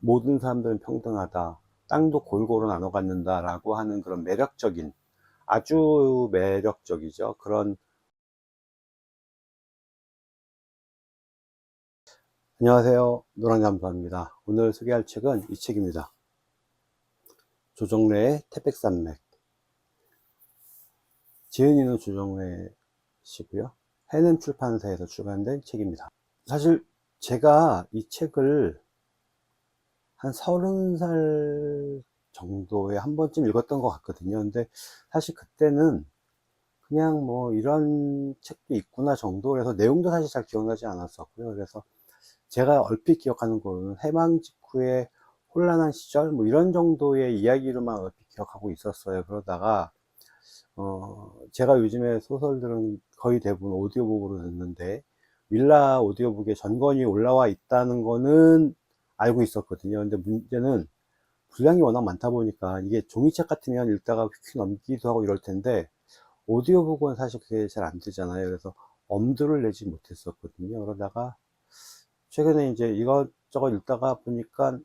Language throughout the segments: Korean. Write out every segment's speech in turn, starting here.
모든 사람들은 평등하다. 땅도 골고루 나눠 갖는다라고 하는 그런 매력적인 아주 매력적이죠. 그런 안녕하세요. 노랑잠수입니다. 오늘 소개할 책은 이 책입니다. 조정래의 태백산맥. 지은이는 조정래 씨고요. 해냄 출판사에서 출간된 책입니다. 사실 제가 이 책을 한 서른 살 정도에 한 번쯤 읽었던 것 같거든요. 근데 사실 그때는 그냥 뭐 이런 책도 있구나 정도라서 내용도 사실 잘 기억나지 않았었고요. 그래서 제가 얼핏 기억하는 거는 해방 직후에 혼란한 시절 뭐 이런 정도의 이야기로만 얼핏 기억하고 있었어요. 그러다가 어 제가 요즘에 소설들은 거의 대부분 오디오북으로 듣는데 윌라 오디오북에 전권이 올라와 있다는 거는 알고 있었거든요. 근데 문제는 분량이 워낙 많다 보니까 이게 종이책 같으면 읽다가 휙휙 넘기도 하고 이럴 텐데 오디오북은 사실 그게 잘 안 되잖아요. 그래서 엄두를 내지 못했었거든요. 그러다가 최근에 이제 이것저것 읽다가 보니까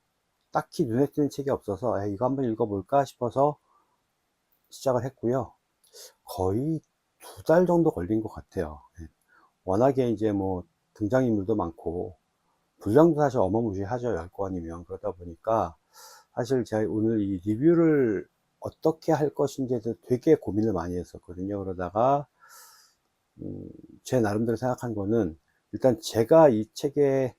딱히 눈에 띄는 책이 없어서 에, 이거 한번 읽어볼까 싶어서 시작을 했고요. 거의 두 달 정도 걸린 것 같아요. 예. 워낙에 이제 뭐 등장인물도 많고 분량도 사실 어마무시하죠. 10권이면. 그러다 보니까 사실 제가 오늘 이 리뷰를 어떻게 할 것인지에 대해서 되게 고민을 많이 했었거든요. 그러다가 음, 제 나름대로 생각한 거는 일단 제가 이 책의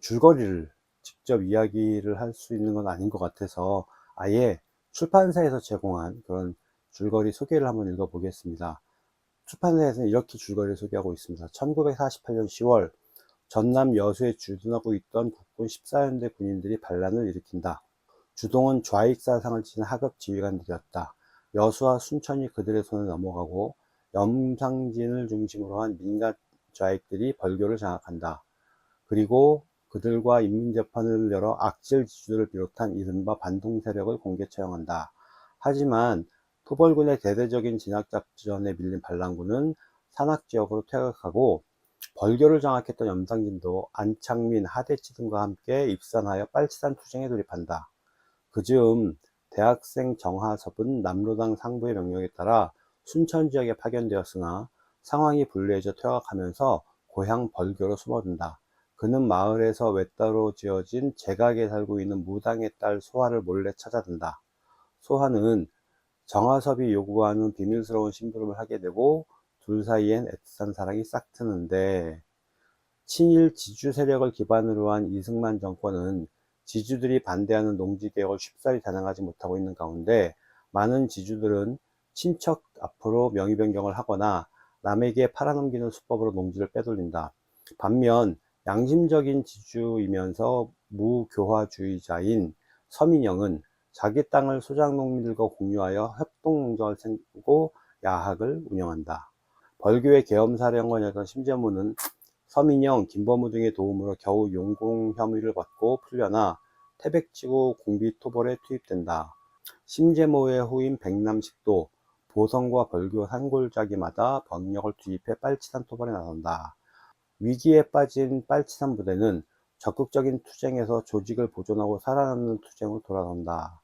줄거리를 직접 이야기를 할 수 있는 건 아닌 것 같아서 아예 출판사에서 제공한 그런 줄거리 소개를 한번 읽어 보겠습니다. 출판사에서는 이렇게 줄거리를 소개하고 있습니다. 1948년 10월 전남 여수에 주둔하고 있던 국군 14연대 군인들이 반란을 일으킨다. 주동은 좌익사상을 지닌 하급 지휘관들이었다. 여수와 순천이 그들의 손에 넘어가고 염상진을 중심으로 한 민간 좌익들이 벌교를 장악한다. 그리고 그들과 인민재판을 열어 악질 지주들을 비롯한 이른바 반동 세력을 공개 처형한다. 하지만 토벌군의 대대적인 진압작전에 밀린 반란군은 산악지역으로 퇴각하고 벌교를 장악했던 염상진도 안창민, 하대치 등과 함께 입산하여 빨치산 투쟁에 돌입한다. 그 즈음 대학생 정하섭은 남로당 상부의 명령에 따라 순천 지역에 파견되었으나 상황이 불리해져 퇴각하면서 고향 벌교로 숨어든다. 그는 마을에서 외따로 지어진 제각에 살고 있는 무당의 딸 소화를 몰래 찾아든다. 소화는 정하섭이 요구하는 비밀스러운 심부름을 하게 되고 둘 사이엔 애틋한 사랑이 싹 트는데 친일 지주 세력을 기반으로 한 이승만 정권은 지주들이 반대하는 농지 개혁을 쉽사리 단행하지 못하고 있는 가운데 많은 지주들은 친척 앞으로 명의 변경을 하거나 남에게 팔아넘기는 수법으로 농지를 빼돌린다. 반면 양심적인 지주이면서 무교화주의자인 서민영은 자기 땅을 소장 농민들과 공유하여 협동농장을 세우고 야학을 운영한다. 벌교의 계엄사령관이었던 심재무는 서민영, 김범우 등의 도움으로 겨우 용공 혐의를 받고 풀려나 태백지구 공비토벌에 투입된다. 심재모의 후임 백남식도 보성과 벌교 산골짜기마다 병력을 투입해 빨치산 토벌에 나선다. 위기에 빠진 빨치산 부대는 적극적인 투쟁에서 조직을 보존하고 살아남는 투쟁으로 돌아선다.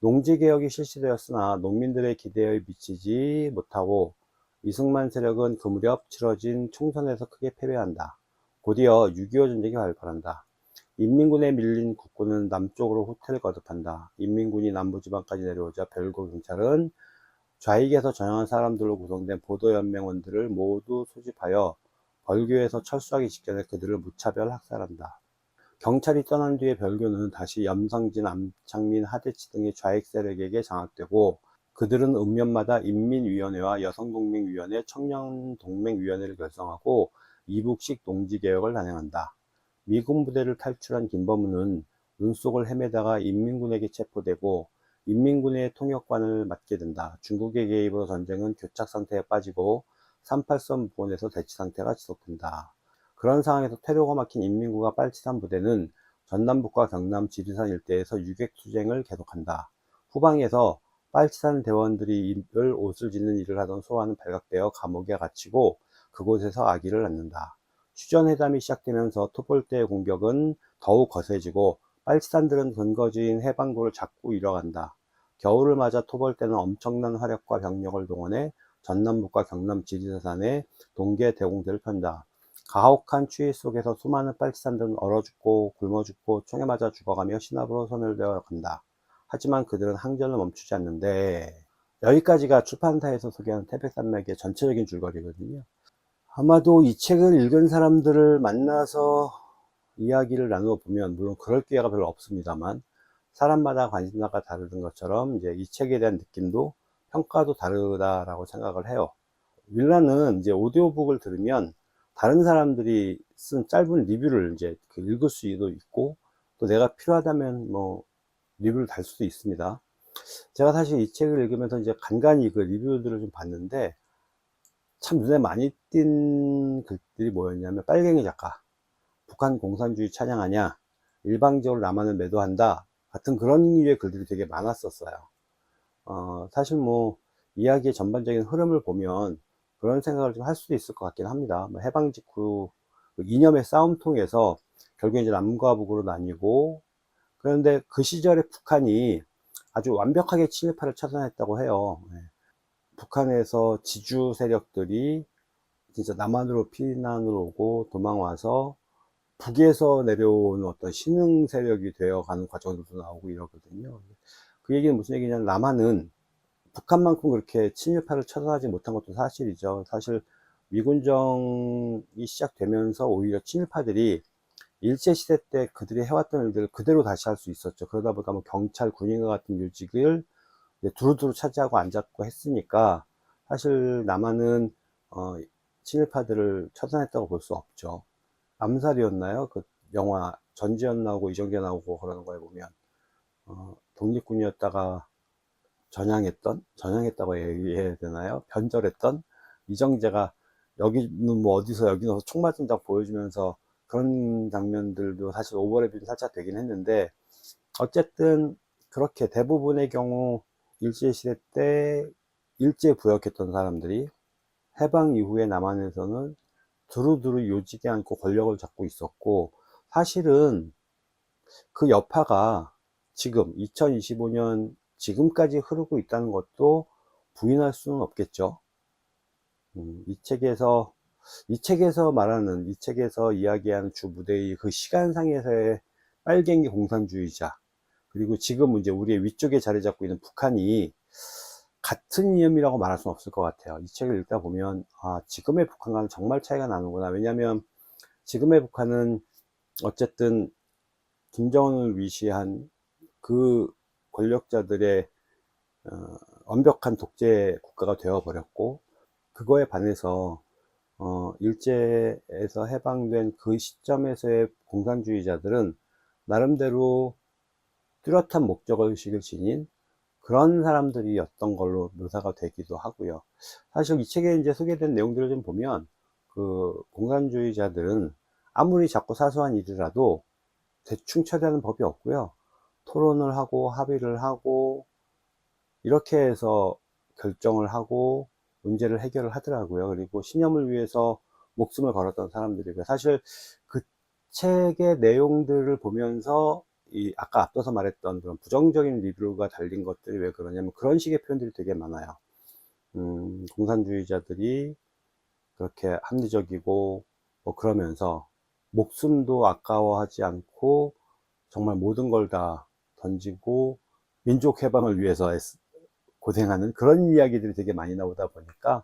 농지개혁이 실시되었으나 농민들의 기대에 미치지 못하고 이승만 세력은 그 무렵 치러진 총선에서 크게 패배한다. 곧이어 6.25 전쟁이 발발한다. 인민군에 밀린 국군은 남쪽으로 호텔을 거듭한다. 인민군이 남부지방까지 내려오자 별고 경찰은 좌익에서 전향한 사람들로 구성된 보도연맹원들을 모두 소집하여 벌교에서 철수하기 직전에 그들을 무차별 학살한다. 경찰이 떠난 뒤에 별교는 다시 염상진, 암창민, 하대치 등의 좌익 세력에게 장악되고 그들은 읍면마다 인민위원회와 여성동맹위원회, 청년동맹위원회를 결성하고 이북식 농지개혁을 단행한다. 미군 부대를 탈출한 김범우는 눈속을 헤매다가 인민군에게 체포되고 인민군의 통역관을 맡게 된다. 중국의 개입으로 전쟁은 교착 상태에 빠지고 38선 부근에서 대치 상태가 지속된다. 그런 상황에서 퇴로가 막힌 인민구가 빨치산 부대는 전남북과 경남 지리산 일대에서 유격 투쟁을 계속한다. 후방에서 빨치산 대원들이 입을 옷을 짓는 일을 하던 소아는 발각되어 감옥에 갇히고 그곳에서 아기를 낳는다. 휴전회담이 시작되면서 토벌대의 공격은 더욱 거세지고 빨치산들은 근거지인 해방도를 자꾸 잃어간다. 겨울을 맞아 토벌 때는 엄청난 화력과 병력을 동원해 전남북과 경남 지리산에 동계 대공대를 편다. 가혹한 추위 속에서 수많은 빨치산들은 얼어 죽고 굶어 죽고 총에 맞아 죽어가며 신압으로 소멸되어 간다. 하지만 그들은 항전을 멈추지 않는데 여기까지가 출판사에서 소개하는 태백산맥의 전체적인 줄거리거든요. 아마도 이 책을 읽은 사람들을 만나서 이야기를 나누어 보면 물론 그럴 기회가 별로 없습니다만 사람마다 관심사가 다르던 것처럼 이제 이 책에 대한 느낌도 평가도 다르다라고 생각을 해요. 윌라는 이제 오디오북을 들으면 다른 사람들이 쓴 짧은 리뷰를 이제 그 읽을 수도 있고 또 내가 필요하다면 뭐 리뷰를 달 수도 있습니다. 제가 사실 이 책을 읽으면서 이제 간간히 그 리뷰들을 좀 봤는데 참 눈에 많이 띈 글들이 뭐였냐면 빨갱이 작가 북한 공산주의 찬양하냐 일방적으로 남한을 매도한다 같은 그런 류의 글들이 되게 많았었어요 어, 사실 뭐 이야기의 전반적인 흐름을 보면 그런 생각을 좀 할 수도 있을 것 같긴 합니다 뭐 해방 직후 그 이념의 싸움 통해서 결국 이제 남과 북으로 나뉘고 그런데 그 시절에 북한이 아주 완벽하게 친일파를 처단했다고 해요 네. 북한에서 지주 세력들이 진짜 남한으로 피난을 오고 도망와서 북에서 내려오는 어떤 신흥 세력이 되어 가는 과정도 나오고 이러거든요. 그 얘기는 무슨 얘기냐면 남한은 북한만큼 그렇게 친일파를 처단하지 못한 것도 사실이죠. 사실 미군정이 시작되면서 오히려 친일파들이 일제시대 때 그들이 해왔던 일들을 그대로 다시 할 수 있었죠. 그러다 보니까 뭐 경찰, 군인과 같은 요직을 두루두루 차지하고 앉았고 했으니까 사실 남한은 어, 친일파들을 처단했다고 볼 수 없죠. 암살이었나요? 그 영화 전지현 나오고 이정재 나오고 그러는 거에 보면 어, 독립군이었다가 전향했던 전향했다고 얘기해야 되나요? 변절했던 이정재가 여기는 뭐 어디서 여기는 총 맞은 장 보여주면서 그런 장면들도 사실 오버랩이 살짝 되긴 했는데 어쨌든 그렇게 대부분의 경우 일제시대 때 일제 부역했던 사람들이 해방 이후에 남한에서는 두루두루 요직에 앉고 권력을 잡고 있었고 사실은 그 여파가 지금 2025년 지금까지 흐르고 있다는 것도 부인할 수는 없겠죠. 음, 이 책에서 이 책에서 말하는 이 책에서 이야기하는 주 무대의 그 시간상에서의 빨갱이 공산주의자 그리고 지금 이제 우리의 위쪽에 자리 잡고 있는 북한이 같은 이념이라고 말할 수는 없을 것 같아요. 이 책을 읽다 보면 아, 지금의 북한과는 정말 차이가 나는구나. 왜냐하면 지금의 북한은 어쨌든 김정은을 위시한 그 권력자들의 어, 완벽한 독재 국가가 되어 버렸고 그거에 반해서 어, 일제에서 해방된 그 시점에서의 공산주의자들은 나름대로 뚜렷한 목적의식을 지닌 그런 사람들이었던 걸로 묘사가 되기도 하고요. 사실 이 책에 이제 소개된 내용들을 좀 보면 그 공산주의자들은 아무리 자꾸 사소한 일이라도 대충 처리하는 법이 없고요. 토론을 하고 합의를 하고 이렇게 해서 결정을 하고 문제를 해결을 하더라고요. 그리고 신념을 위해서 목숨을 걸었던 사람들이고요. 사실 그 책의 내용들을 보면서 이 아까 앞서서 말했던 그런 부정적인 리뷰가 달린 것들이 왜 그러냐면 그런 식의 표현들이 되게 많아요. 음, 공산주의자들이 그렇게 합리적이고 뭐 그러면서 목숨도 아까워하지 않고 정말 모든 걸 다 던지고 민족 해방을 위해서 고생하는 그런 이야기들이 되게 많이 나오다 보니까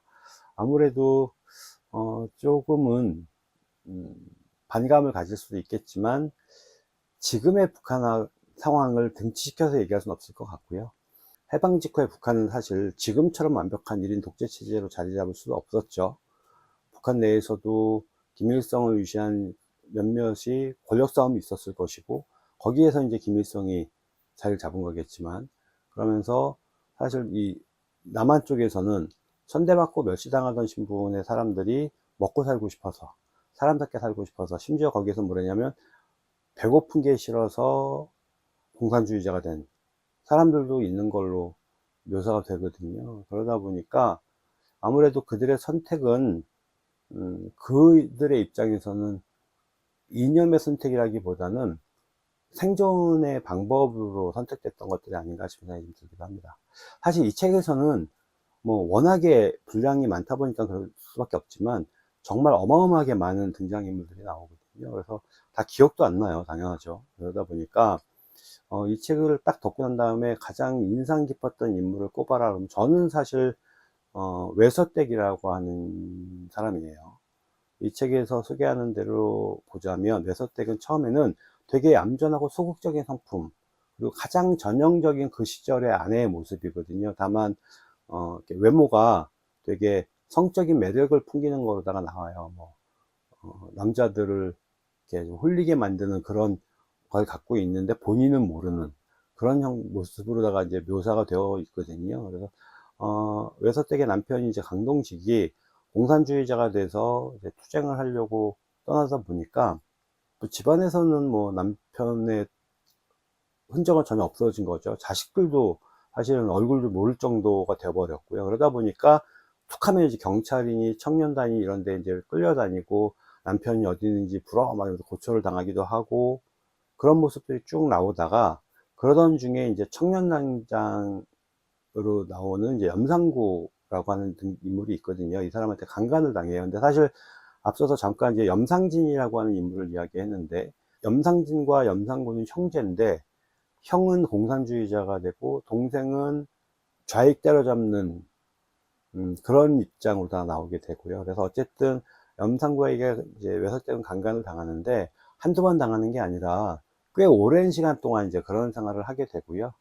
아무래도 어, 조금은 음, 반감을 가질 수도 있겠지만 지금의 북한 상황을 등치시켜서 얘기할 수는 없을 것 같고요. 해방 직후의 북한은 사실 지금처럼 완벽한 1인 독재 체제로 자리 잡을 수도 없었죠. 북한 내에서도 김일성을 위시한 몇몇이 권력 싸움이 있었을 것이고 거기에서 이제 김일성이 자리를 잡은 거겠지만 그러면서 사실 이 남한 쪽에서는 천대받고 멸시당하던 신분의 사람들이 먹고 살고 싶어서 사람답게 살고 싶어서 심지어 거기에서 뭐냐면 배고픈 게 싫어서 공산주의자가 된 사람들도 있는 걸로 묘사가 되거든요. 그러다 보니까 아무래도 그들의 선택은 음, 그들의 입장에서는 이념의 선택이라기보다는 생존의 방법으로 선택됐던 것들이 아닌가 싶은 생각이 좀 들기도 합니다. 사실 이 책에서는 뭐 워낙에 분량이 많다 보니까 그럴 수밖에 없지만 정말 어마어마하게 많은 등장인물들이 나오거든요. 그래서 다 기억도 안 나요. 당연하죠. 그러다 보니까 어, 이 책을 딱 덮고 난 다음에 가장 인상 깊었던 인물을 꼽아라 그러면 저는 사실 어, 외서댁이라고 하는 사람이에요. 이 책에서 소개하는 대로 보자면 외서댁은 처음에는 되게 얌전하고 소극적인 성품 그리고 가장 전형적인 그 시절의 아내의 모습이거든요. 다만 어, 외모가 되게 성적인 매력을 풍기는 거로다가 나와요. 뭐 어, 남자들을 이렇게 좀 홀리게 만드는 그런 걸 갖고 있는데 본인은 모르는 그런 형 모습으로다가 이제 묘사가 되어 있거든요. 그래서 어, 외서댁의 남편이 이제 강동식이 공산주의자가 돼서 투쟁을 하려고 떠나다 보니까 또 집안에서는 뭐 남편의 흔적은 전혀 없어진 거죠. 자식들도 사실은 얼굴도 모를 정도가 되어버렸고요. 그러다 보니까 툭 하면 이제 경찰이니 청년단이 이런 데 이제 끌려다니고 남편이 어디 있는지 불어 막 이러면서 고초를 당하기도 하고 그런 모습들이 쭉 나오다가 그러던 중에 이제 청년단장으로 나오는 이제 염상구라고 하는 인물이 있거든요. 이 사람한테 강간을 당해요. 근데 사실 앞서서 잠깐 이제 염상진이라고 하는 인물을 이야기했는데 염상진과 염상구는 형제인데 형은 공산주의자가 되고 동생은 좌익 때려잡는 음, 그런 입장으로 다 나오게 되고요. 그래서 어쨌든 염상구에게 이제 외석댁은 강간을 당하는데 한두 번 당하는 게 아니라 꽤 오랜 시간 동안 이제 그런 생활을 하게 되고요.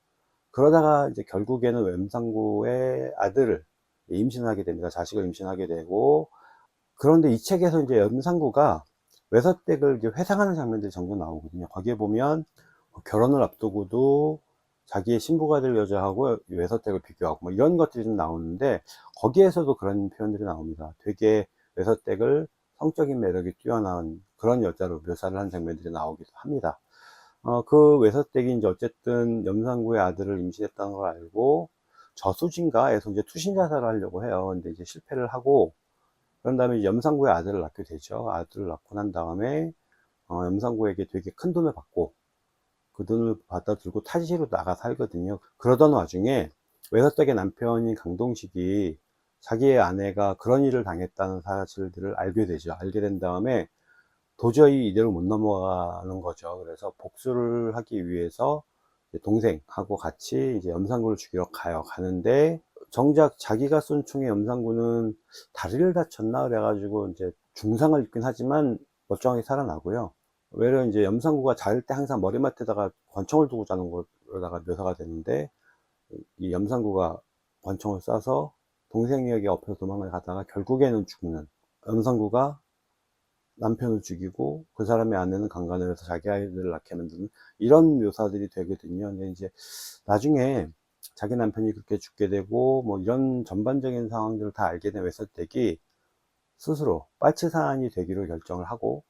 그러다가 이제 결국에는 염상구의 아들을 임신하게 됩니다. 자식을 임신하게 되고 그런데 이 책에서 이제 염상구가 외서댁을 이제 회상하는 장면들이 종종 나오거든요. 거기에 보면 결혼을 앞두고도 자기의 신부가 될 여자하고 외서댁을 비교하고 뭐 이런 것들이 좀 나오는데 거기에서도 그런 표현들이 나옵니다. 되게 외서댁을 성적인 매력이 뛰어난 그런 여자로 묘사를 한 장면들이 나오기도 합니다. 어, 그 외서댁이 이제 어쨌든 염상구의 아들을 임신했다는 걸 알고 저수진가에서 이제 투신 자살을 하려고 해요. 근데 이제 실패를 하고 그런 다음에 염상구의 아들을 낳게 되죠. 아들을 낳고 난 다음에 어, 염상구에게 되게 큰 돈을 받고 그 돈을 받아 들고 타지로 나가 살거든요. 그러던 와중에 외서댁의 남편인 강동식이 자기의 아내가 그런 일을 당했다는 사실들을 알게 되죠. 알게 된 다음에 도저히 이대로 못 넘어가는 거죠. 그래서 복수를 하기 위해서 동생하고 같이 이제 염상구를 죽이러 가요. 가는데 정작 자기가 쏜 총에 염상구는 다리를 다쳤나 그래가지고 이제 중상을 입긴 하지만 멀쩡하게 살아나고요. 외려 이제 염상구가 잘때 항상 머리맡에다가 권총을 두고 자는 거로다가 묘사가 되는데 이 염상구가 권총을 쏴서 동생에게 엎혀서 도망을 가다가 결국에는 죽는 염상구가 남편을 죽이고 그 사람의 아내는 강간을 해서 자기 아이들을 낳게 만드는 이런 묘사들이 되거든요. 근데 이제 나중에 자기 남편이 그렇게 죽게 되고 뭐 이런 전반적인 상황들을 다 알게 된 외설댁이 스스로 빨치산이 되기로 결정을 하고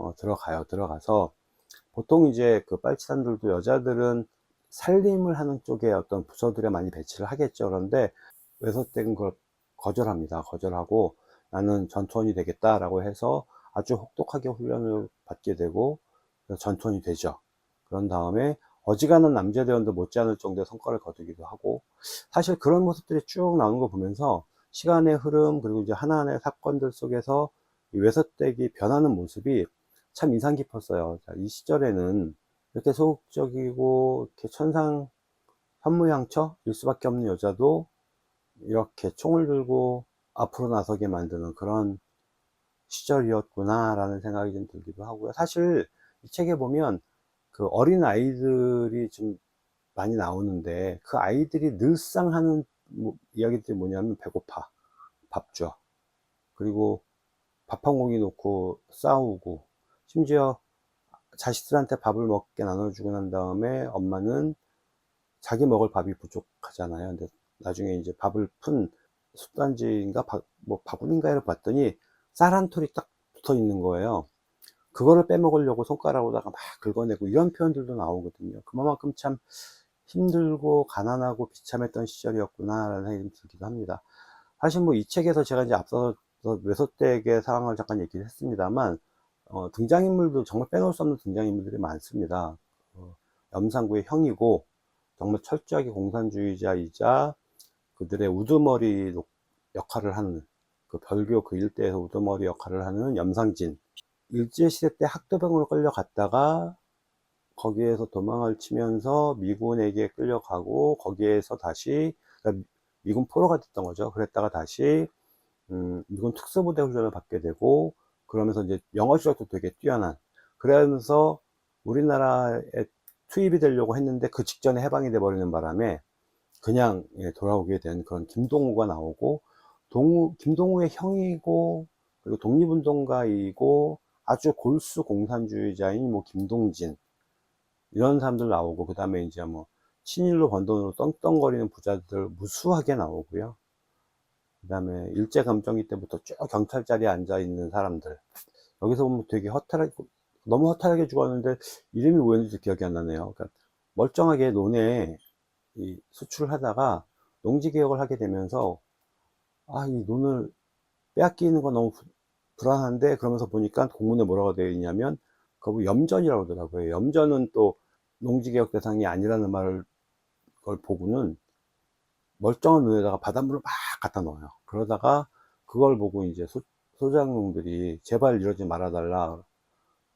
어, 들어가요. 들어가서 보통 이제 그 빨치산들도 여자들은 살림을 하는 쪽에 어떤 부서들에 많이 배치를 하겠죠. 그런데 외서댁은 그걸 거절합니다. 거절하고 나는 전투원이 되겠다라고 해서 아주 혹독하게 훈련을 받게 되고 전투원이 되죠. 그런 다음에 어지간한 남자대원도 못지않을 정도의 성과를 거두기도 하고 사실 그런 모습들이 쭉 나오는 거 보면서 시간의 흐름 그리고 이제 하나하나의 사건들 속에서 외서댁이 변하는 모습이 참 인상 깊었어요. 자, 이 시절에는 이렇게 소극적이고 이렇게 천상 현무양처일 수밖에 없는 여자도 이렇게 총을 들고 앞으로 나서게 만드는 그런 시절이었구나 라는 생각이 좀 들기도 하고요. 사실 이 책에 보면 그 어린 아이들이 좀 많이 나오는데 그 아이들이 늘상 하는 뭐 이야기들이 뭐냐면 배고파 밥 줘. 그리고 밥 한 공기 놓고 싸우고 심지어 자식들한테 밥을 먹게 나눠주고 난 다음에 엄마는 자기 먹을 밥이 부족하잖아요. 근데 나중에 이제 밥을 푼 숫단지인가 뭐 바구니인가를 봤더니 쌀 한 톨이 딱 붙어 있는 거예요. 그거를 빼먹으려고 손가락으로다가 막 긁어내고 이런 표현들도 나오거든요. 그만큼 참 힘들고 가난하고 비참했던 시절이었구나 라는 생각이 들기도 합니다. 사실 뭐 이 책에서 제가 이제 앞서서 외소 댁의 상황을 잠깐 얘기를 했습니다만 어, 등장인물도 정말 빼놓을 수 없는 등장인물들이 많습니다. 어, 염상구의 형이고 정말 철저하게 공산주의자이자 그들의 우두머리 녹- 역할을 하는 그 별교 그 일대에서 우두머리 역할을 하는 염상진 일제시대 때 학도병으로 끌려갔다가 거기에서 도망을 치면서 미군에게 끌려가고 거기에서 다시 그러니까 미군 포로가 됐던 거죠. 그랬다가 다시 음, 미군 특수부대 훈련을 받게 되고 그러면서 이제 영어 실력도 되게 뛰어난 그러면서 우리나라에 투입이 되려고 했는데 그 직전에 해방이 돼 버리는 바람에 그냥 예, 돌아오게 된 그런 김동우가 나오고 동우 김동우의 형이고 그리고 독립운동가이고 아주 골수 공산주의자인 뭐 김동진 이런 사람들 나오고 그 다음에 이제 뭐 친일로 번 돈으로 떵떵거리는 부자들 무수하게 나오고요. 그 다음에 일제감정기 때부터 쭉 경찰 자리에 앉아 있는 사람들 여기서 보면 되게 허탈하게 너무 허탈하게 죽었는데 이름이 뭐였는지 기억이 안 나네요. 그러니까 멀쩡하게 논에 이 수출을 하다가 농지 개혁을 하게 되면서 아 이 논을 빼앗기는 건 너무 부- 불안한데 그러면서 보니까 공문에 뭐라고 되어 있냐면 그거 염전이라고 하더라고요. 염전은 또 농지 개혁 대상이 아니라는 말을 걸 보고는 멀쩡한 논에다가 바닷물을 막 갖다 넣어요. 그러다가 그걸 보고 이제 소, 소장농들이 제발 이러지 말아달라.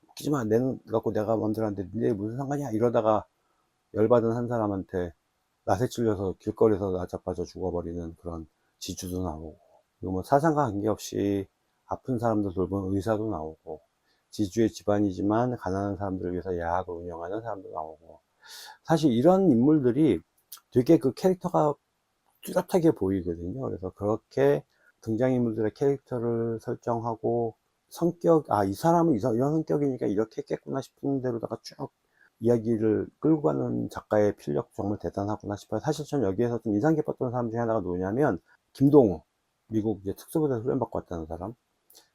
웃기지 마. 내는 갖고 내가 만들었는데 니네 무슨 상관이야? 이러다가 열받은 한 사람한테 낫에 찔려서 길거리에서 나자빠져 죽어버리는 그런 지주도 나오고 그리고 뭐 사상과 관계없이 아픈 사람들 돌보는 의사도 나오고 지주의 집안이지만 가난한 사람들을 위해서 야학을 운영하는 사람도 나오고 사실 이런 인물들이 되게 그 캐릭터가 뚜렷하게 보이거든요. 그래서 그렇게 등장인물들의 캐릭터를 설정하고 성격, 아, 이 사람은 이런 성격이니까 이렇게 했겠구나 싶은 대로다가 쭉 이야기를 끌고 가는 작가의 필력 정말 대단하구나 싶어요. 사실 전 여기에서 좀 인상 깊었던 사람 중에 하나가 누구냐면, 김동우. 미국 이제 특수부대 훈련받고 왔다는 사람.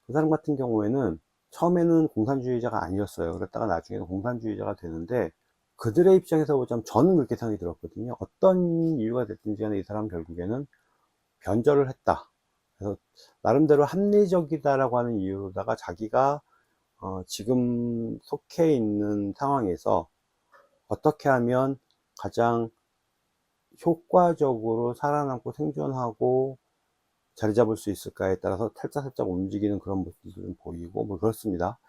그 사람 같은 경우에는 처음에는 공산주의자가 아니었어요. 그랬다가 나중에는 공산주의자가 되는데, 그들의 입장에서 보자면 저는 그렇게 생각이 들었거든요. 어떤 이유가 됐든지 간에 이 사람 결국에는 변절을 했다. 그래서 나름대로 합리적이다라고 하는 이유로다가 자기가 어, 지금 속해 있는 상황에서 어떻게 하면 가장 효과적으로 살아남고 생존하고 자리 잡을 수 있을까에 따라서 살짝살짝 움직이는 그런 모습들이 좀 보이고 뭐 그렇습니다.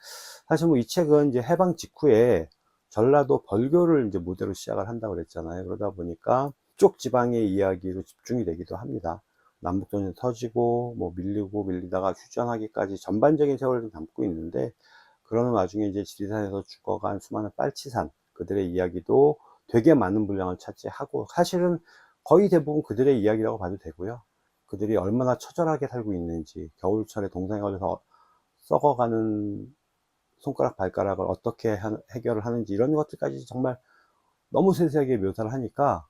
사실 뭐 이 책은 이제 해방 직후에 전라도 벌교를 이제 무대로 시작을 한다고 그랬잖아요. 그러다 보니까 쪽 지방의 이야기로 집중이 되기도 합니다. 남북전쟁 터지고 뭐 밀리고 밀리다가 휴전하기까지 전반적인 세월을 좀 담고 있는데 그러는 와중에 이제 지리산에서 죽어간 수많은 빨치산 그들의 이야기도 되게 많은 분량을 차지하고 사실은 거의 대부분 그들의 이야기라고 봐도 되고요. 그들이 얼마나 처절하게 살고 있는지 겨울철에 동상에 걸려서 썩어가는 손가락 발가락을 어떻게 하- 해결을 하는지 이런 것들까지 정말 너무 세세하게 묘사를 하니까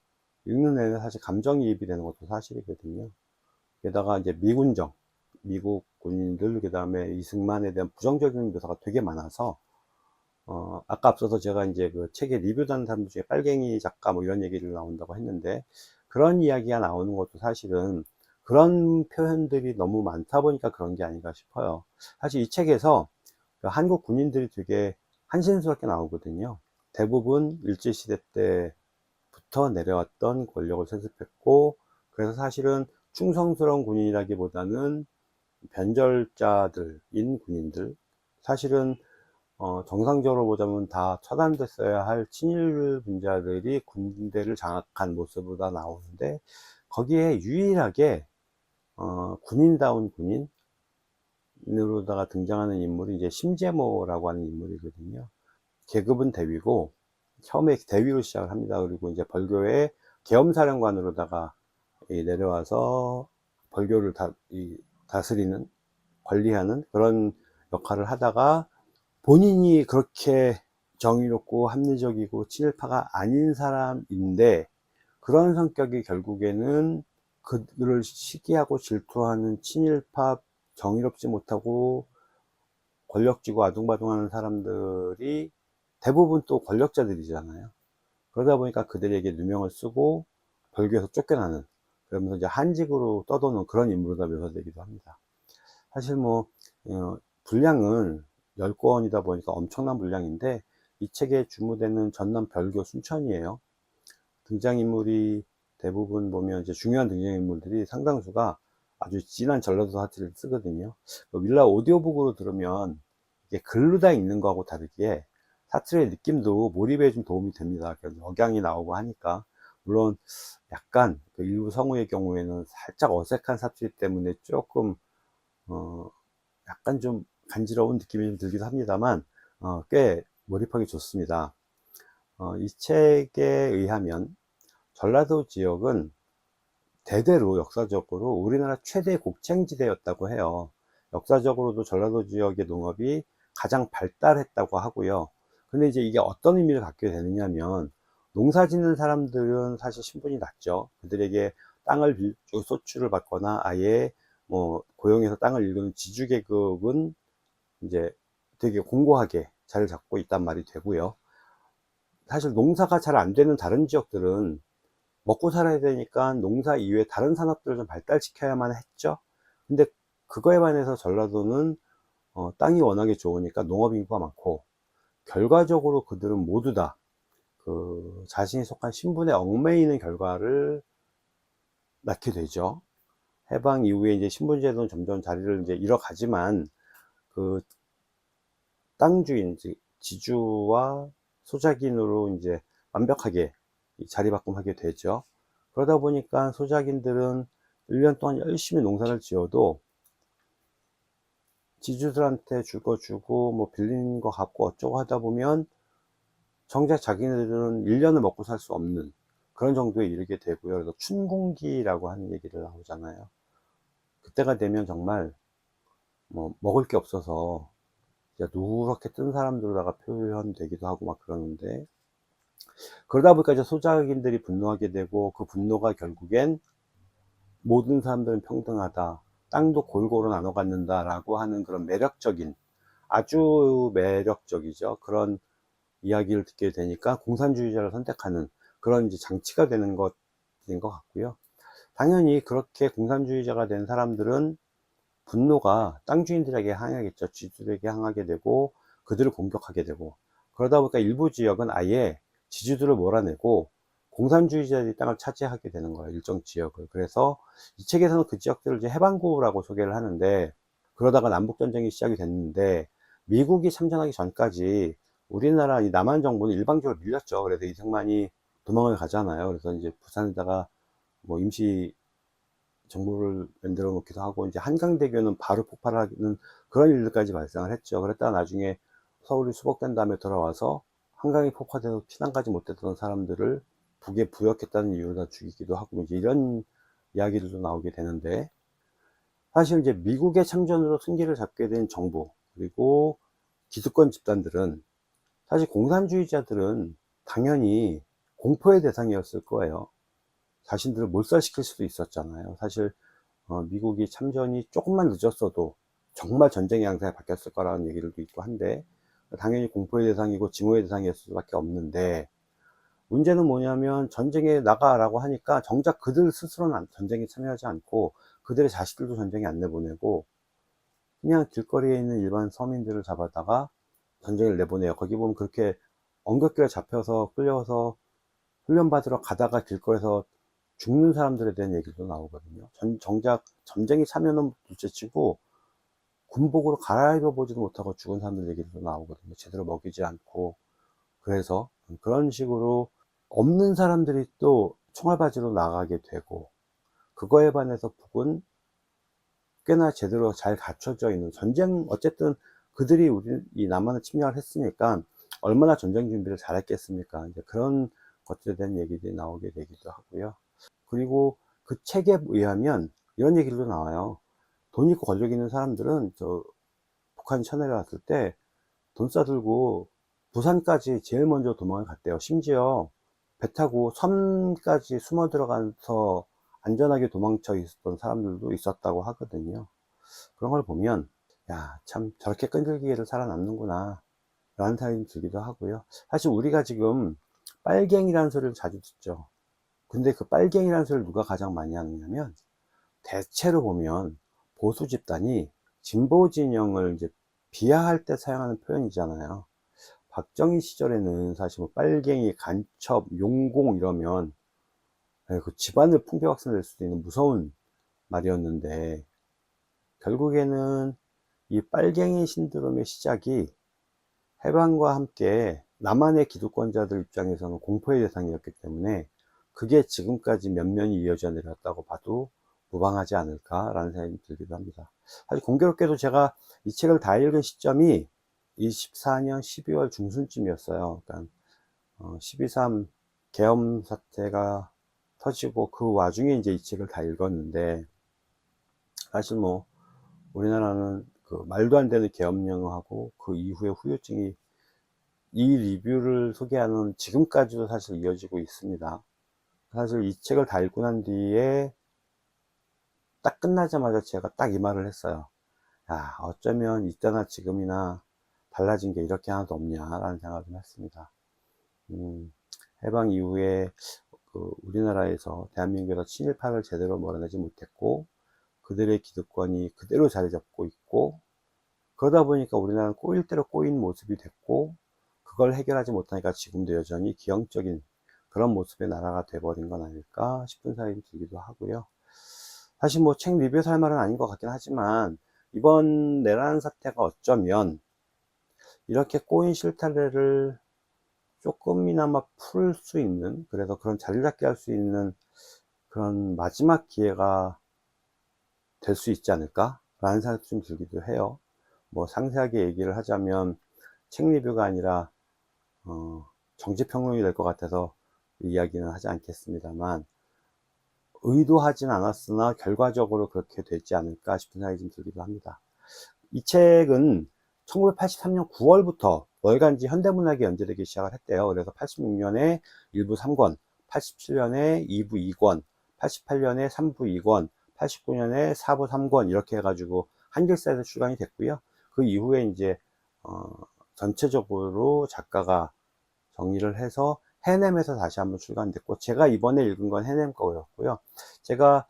읽는 내내 사실 감정이입이 되는 것도 사실이거든요. 게다가 이제 미군정, 미국 군인들, 그 다음에 이승만에 대한 부정적인 묘사가 되게 많아서, 어, 아까 앞서서 제가 이제 그 책에 리뷰하는 사람들 중에 빨갱이 작가 뭐 이런 얘기를 나온다고 했는데, 그런 이야기가 나오는 것도 사실은 그런 표현들이 너무 많다 보니까 그런 게 아닌가 싶어요. 사실 이 책에서 그 한국 군인들이 되게 한신스럽게 나오거든요. 대부분 일제시대 때부터 내려왔던 권력을 세습했고, 그래서 사실은 충성스러운 군인이라기보다는 변절자들인 군인들. 사실은 어, 정상적으로 보자면 다 처단됐어야 할 친일 분자들이 군대를 장악한 모습보다 나오는데 거기에 유일하게 어, 군인다운 군인 으로다가 등장하는 인물이 이제 심재모라고 하는 인물이거든요. 계급은 대위고 처음에 대위로 시작을 합니다. 그리고 이제 벌교의 계엄사령관으로다가 이 내려와서 벌교를 다, 이 다스리는 관리하는 그런 역할을 하다가 본인이 그렇게 정의롭고 합리적이고 친일파가 아닌 사람인데 그런 성격이 결국에는 그들을 시기하고 질투하는 친일파 정의롭지 못하고 권력지고 아둥바둥하는 사람들이 대부분 또 권력자들이잖아요. 그러다 보니까 그들에게 누명을 쓰고 벌교에서 쫓겨나는 그러면서 이제 한직으로 떠도는 그런 인물로 묘사되기도 합니다. 사실 뭐 어, 분량은 10권이다 보니까 엄청난 분량인데 이 책의 주무대는 전남 별교 순천이에요. 등장인물이 대부분 보면 이제 중요한 등장인물들이 상당수가 아주 진한 전라도 사투리를 쓰거든요. 그 윌라 오디오북으로 들으면 이게 글로 다 읽는 거하고 다르게 사투리의 느낌도 몰입에 좀 도움이 됩니다. 억양이 나오고 하니까 물론 약간 그 일부 성우의 경우에는 살짝 어색한 사투리 때문에 조금 어 약간 좀 간지러운 느낌이 좀 들기도 합니다만 어, 꽤 몰입하기 좋습니다. 어, 이 책에 의하면 전라도 지역은 대대로 역사적으로 우리나라 최대 곡창지대였다고 해요. 역사적으로도 전라도 지역의 농업이 가장 발달했다고 하고요. 근데 이제 이게 어떤 의미를 갖게 되느냐면 농사 짓는 사람들은 사실 신분이 낮죠. 그들에게 땅을 빌, 소출을 받거나 아예 뭐 고용해서 땅을 일구는 지주 계급은 이제 되게 공고하게 자리를 잡고 있단 말이 되고요. 사실 농사가 잘 안 되는 다른 지역들은 먹고 살아야 되니까 농사 이외에 다른 산업들을 좀 발달시켜야만 했죠. 근데 그거에 반해서 전라도는 어, 땅이 워낙에 좋으니까 농업 인구가 많고 결과적으로 그들은 모두 다 그 자신이 속한 신분에 얽매이는 결과를 낳게 되죠. 해방 이후에 이제 신분제도는 점점 자리를 이제 잃어가지만 그 땅 주인, 지주와 소작인으로 이제 완벽하게 자리바꿈하게 되죠. 그러다 보니까 소작인들은 1년 동안 열심히 농사를 지어도 지주들한테 줄 거 주고 뭐 빌린 거 갚고 어쩌고 하다 보면 정작 자기네들은 1년을 먹고 살 수 없는 그런 정도에 이르게 되고요. 그래서 춘공기라고 하는 얘기를 나오잖아요. 그때가 되면 정말 뭐 먹을 게 없어서 누렇게 뜬 사람들로다가 표현되기도 하고 막 그러는데 그러다 보니까 이제 소작인들이 분노하게 되고 그 분노가 결국엔 모든 사람들은 평등하다. 땅도 골고루 나눠 갖는다라고 하는 그런 매력적인 아주 매력적이죠. 그런 이야기를 듣게 되니까 공산주의자를 선택하는 그런 이제 장치가 되는 것인 것 같고요. 당연히 그렇게 공산주의자가 된 사람들은 분노가 땅 주인들에게 향하겠죠. 지주들에게 향하게 되고 그들을 공격하게 되고 그러다 보니까 일부 지역은 아예 지주들을 몰아내고 공산주의자들이 땅을 차지하게 되는 거예요. 일정 지역을. 그래서 이 책에서는 그 지역들을 이제 해방구라고 소개를 하는데 그러다가 남북전쟁이 시작이 됐는데 미국이 참전하기 전까지 우리나라 이 남한 정부는 일방적으로 밀렸죠. 그래서 이승만이 도망을 가잖아요. 그래서 이제 부산에다가 뭐 임시 정부를 만들어 놓기도 하고 이제 한강대교는 바로 폭발하는 그런 일들까지 발생을 했죠. 그랬다가 나중에 서울이 수복된 다음에 돌아와서 한강이 폭파돼서 피난가지 못했던 사람들을 북에 부역했다는 이유로 다 죽이기도 하고 이제 이런 이야기들도 나오게 되는데 사실 이제 미국의 참전으로 승기를 잡게 된 정부 그리고 기득권 집단들은 사실 공산주의자들은 당연히 공포의 대상이었을 거예요. 자신들을 몰살시킬 수도 있었잖아요. 사실 어, 미국이 참전이 조금만 늦었어도 정말 전쟁의 양상이 바뀌었을 거라는 얘기들도 있고 한데 당연히 공포의 대상이고 증오의 대상이었을 수밖에 없는데 문제는 뭐냐면 전쟁에 나가라고 하니까 정작 그들 스스로는 전쟁에 참여하지 않고 그들의 자식들도 전쟁에 안 내보내고 그냥 길거리에 있는 일반 서민들을 잡아다가 전쟁을 내보내요. 거기 보면 그렇게 엉겁게 잡혀서 끌려서 훈련받으러 가다가 길거리에서 죽는 사람들에 대한 얘기도 나오거든요. 전, 정작 전쟁에 참여는 둘째치고 군복으로 갈아입어 보지도 못하고 죽은 사람들 얘기도 나오거든요. 제대로 먹이지 않고 그래서 그런 식으로 없는 사람들이 또 총알바지로 나가게 되고 그거에 반해서 북은 꽤나 제대로 잘 갖춰져 있는 전쟁 어쨌든 그들이 우리 이 남한을 침략을 했으니까 얼마나 전쟁 준비를 잘했겠습니까? 이제 그런 것들에 대한 얘기들이 나오게 되기도 하고요. 그리고 그 책에 의하면 이런 얘기도 나와요. 돈 있고 권력 있는 사람들은 저 북한 쳐내려왔을 때 돈 싸들고 부산까지 제일 먼저 도망을 갔대요. 심지어 배 타고 섬까지 숨어 들어가서 안전하게 도망쳐 있었던 사람들도 있었다고 하거든요. 그런 걸 보면 야 참 저렇게 끈질기게를 살아남는구나 라는 생각이 들기도 하고요. 사실 우리가 지금 빨갱이라는 소리를 자주 듣죠. 근데 그 빨갱이라는 소리를 누가 가장 많이 하느냐면 대체로 보면 보수 집단이 진보 진영을 이제 비하할 때 사용하는 표현이잖아요. 박정희 시절에는 사실 뭐 빨갱이, 간첩, 용공 이러면 에, 그 집안을 풍비박산될 수도 있는 무서운 말이었는데 결국에는 이 빨갱이 신드롬의 시작이 해방과 함께 남한의 기득권자들 입장에서는 공포의 대상이었기 때문에 그게 지금까지 면면이 이어져 내렸다고 봐도 무방하지 않을까라는 생각이 들기도 합니다. 사실 공교롭게도 제가 이 책을 다 읽은 시점이 24년 12월 중순쯤이었어요. 그러니까 12.3 계엄 사태가 터지고 그 와중에 이제 이 책을 다 읽었는데 사실 뭐 우리나라는 그 말도 안 되는 계엄령하고 그 이후에 후유증이 이 리뷰를 소개하는 지금까지도 사실 이어지고 있습니다. 사실 이 책을 다 읽고 난 뒤에 딱 끝나자마자 제가 딱 이 말을 했어요. 야, 어쩌면 이때나 지금이나 달라진 게 이렇게 하나도 없냐라는 생각을 좀 했습니다. 음, 해방 이후에 그 우리나라에서 대한민국에서 친일파를 제대로 몰아내지 못했고 그들의 기득권이 그대로 자리 잡고 있고 그러다 보니까 우리나라는 꼬일 대로 꼬인 모습이 됐고 그걸 해결하지 못하니까 지금도 여전히 기형적인 그런 모습의 나라가 돼버린 건 아닐까 싶은 생각이 들기도 하고요. 사실 뭐 책 리뷰에서 할 말은 아닌 것 같긴 하지만 이번 내란 사태가 어쩌면 이렇게 꼬인 실타래를 조금이나마 풀 수 있는 그래서 그런 자리 잡게 할 수 있는 그런 마지막 기회가 될 수 있지 않을까? 라는 생각이 좀 들기도 해요. 뭐 상세하게 얘기를 하자면 책 리뷰가 아니라 어, 정치평론이 될 것 같아서 이야기는 하지 않겠습니다만 의도하진 않았으나 결과적으로 그렇게 되지 않을까 싶은 생각이 좀 들기도 합니다 이 책은 1983년 9월부터 월간지 현대문학에 연재되기 시작을 했대요. 그래서 86년에 1부 3권, 87년에 2부 2권, 88년에 3부 2권, 89년에 4부 3권 이렇게 해가지고 한글사에서 출간이 됐고요. 그 이후에 이제 어, 전체적으로 작가가 정리를 해서 해냄에서 다시 한번 출간됐고 제가 이번에 읽은 건 해냄 거였고요. 제가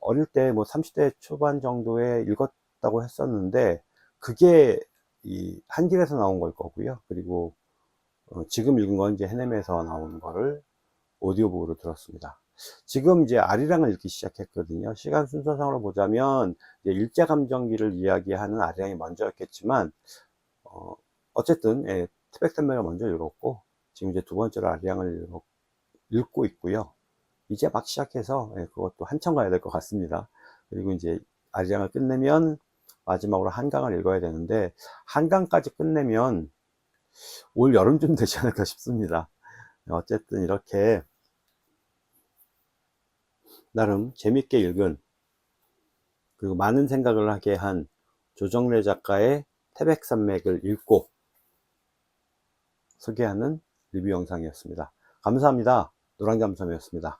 어릴 때 뭐 30대 초반 정도에 읽었다고 했었는데 그게 이 한길에서 나온 걸 거고요. 그리고 어, 지금 읽은 건 이제 해냄에서 나온 거를 오디오북으로 들었습니다. 지금 이제 아리랑을 읽기 시작했거든요. 시간 순서상으로 보자면 일제 감정기를 이야기하는 아리랑이 먼저였겠지만 어, 어쨌든 예, 트백산맥을 먼저 읽었고 지금 이제 두 번째로 아리랑을 읽, 고 있고요. 이제 막 시작해서 예, 그것도 한참 가야 될 것 같습니다. 그리고 이제 아리랑을 끝내면 마지막으로 한강을 읽어야 되는데 한강까지 끝내면 올 여름쯤 되지 않을까 싶습니다. 어쨌든 이렇게 나름 재밌게 읽은 그리고 많은 생각을 하게 한 조정래 작가의 태백산맥을 읽고 소개하는 리뷰 영상이었습니다. 감사합니다. 노랑잠섬이었습니다.